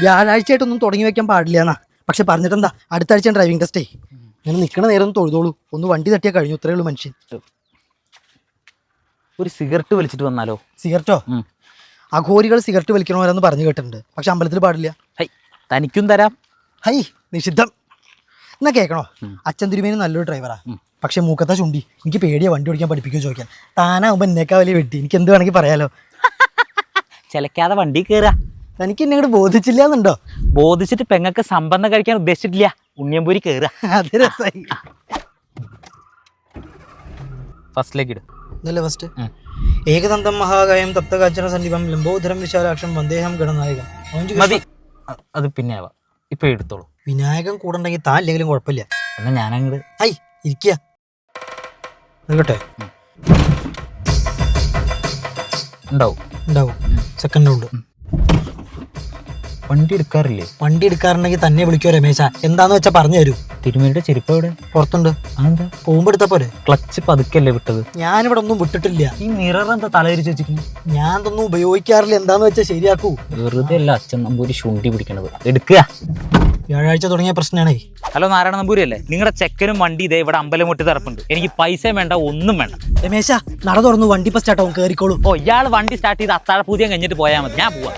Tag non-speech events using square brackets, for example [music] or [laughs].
വ്യാഴാഴ്ചയായിട്ടൊന്നും തുടങ്ങി വെക്കാൻ പാടില്ല എന്നാ പക്ഷെ പറഞ്ഞിട്ടെന്താ? അടുത്ത ആഴ്ച ഡ്രൈവിംഗ് ടെസ്റ്റേ ഇങ്ങനെ നിൽക്കണ നേരം ഒന്ന് തൊഴുതോളൂ. ഒന്ന് വണ്ടി തട്ടിയാൽ കഴിഞ്ഞു ഇത്രയേ ഉള്ളൂ മനുഷ്യൻ. ഒരു സിഗരറ്റ് വലിച്ചിട്ട് വന്നാലോ? സിഗരറ്റോ? അഘോരികൾ സിഗരറ്റ് വലിക്കണവരെന്ന് പറഞ്ഞു കേട്ടിട്ടുണ്ട്. പക്ഷെ അമ്പലത്തിൽ പാടില്ല. ഹൈ തനിക്കും തരാം. ഹൈ നിഷിദ്ധം. എന്നാ കേൾക്കണോ അച്ഛൻ തിരുമേനി നല്ലൊരു ഡ്രൈവറാ പക്ഷെ മൂക്കത്ത ചുണ്ടി. എനിക്ക് പേടിയാ വണ്ടി ഓടിക്കാൻ പഠിപ്പിക്കുമോ ചോദിക്കാൻ. താനാകുമ്പോൾ എന്നേക്കാ വലിയ വെട്ടി. എനിക്ക് എന്ത് വേണമെങ്കിൽ പറയാലോ? [laughs] ചിലക്കാതെ വണ്ടി കയറുക തനിക്ക് എന്നെ ഇങ്ങോട്ട് ബോധിച്ചില്ല എന്നുണ്ടോ ബോധിച്ചിട്ട് പെങ്ങൾക്ക് സമ്പന്നം കഴിക്കാൻ ഉദ്ദേശിച്ചിട്ടില്ല. ഉണ്ണിയമ്പൂരി കയറുക [laughs] അത് രസമായി ഫസ്റ്റിലേക്ക് ഇട്. ഇതല്ലേ ഫസ്റ്റ്. ഏകദന്തം മഹാകായം തപ്തകാച്ചന സന്നിപം ലംബോധരം വിശാലാക്ഷം വന്ദേഹം ഗണനായകം. മതി. അത് പിന്നെ ആവാം ഇപ്പൊ എടുത്തോളൂ. വിനായകൻ കൂടണ്ടെങ്കിൽ താൻ ഇല്ലെങ്കിലും കുഴപ്പമില്ല. എന്നാ ഞാനങ്ങട് ഐ ഇരിക്കുക നിൽക്കട്ടെ? ഉണ്ടാവും. ഉണ്ടാവും. സെക്കൻഡ് ഉണ്ട് വണ്ടി എടുക്കാറില്ലേ? വണ്ടി എടുക്കാറുണ്ടെങ്കിൽ തന്നെ വിളിക്കോ രമേശ. എന്താന്ന് വെച്ചാ പറഞ്ഞു തരൂ. തിരുമേനിയുടെ ചെരുപ്പ് എവിടെ? പുറത്തുണ്ട്. അതെന്താ? പോകുമ്പോ എടുത്താ പോരെ? ക്ലച്ച് പതുക്കല്ലേ വിട്ടത്? ഞാനിവിടെ ഒന്നും വിട്ടിട്ടില്ല. ഈ മിറർ എന്താ തലതിരിച്ച് വെച്ചിരിക്കുന്നു? ഞാൻ ഇതൊന്നും ഉപയോഗിക്കാറില്ല. എന്താന്ന് വെച്ചാ ശരിയാക്കൂ. വെറുതെ അല്ല അച്ഛൻ നമ്പൂരി ശുണ്ടി പിടിക്കണത്. എടുക്കുക. വ്യാഴാഴ്ച തുടങ്ങിയ പ്രശ്നമാണേ. ഹലോ നാരായണ നമ്പൂരി അല്ലേ നിങ്ങളുടെ ചെക്കനും വണ്ടി ഇതേ ഇവിടെ അമ്പലം മുട്ടി തറപ്പുണ്ട്. എനിക്ക് പൈസയും വേണ്ട ഒന്നും വേണ്ട. രമേശ നട തുറന്നു വണ്ടി ഇപ്പൊ സ്റ്റാർട്ടാവും കയറിക്കോളൂ ഓ ഇയാൾ വണ്ടി സ്റ്റാർട്ട് ചെയ്ത് അത്താഴ പൂജ്യം കഴിഞ്ഞിട്ട് പോയാൽ മതി. ഞാൻ പോവാ.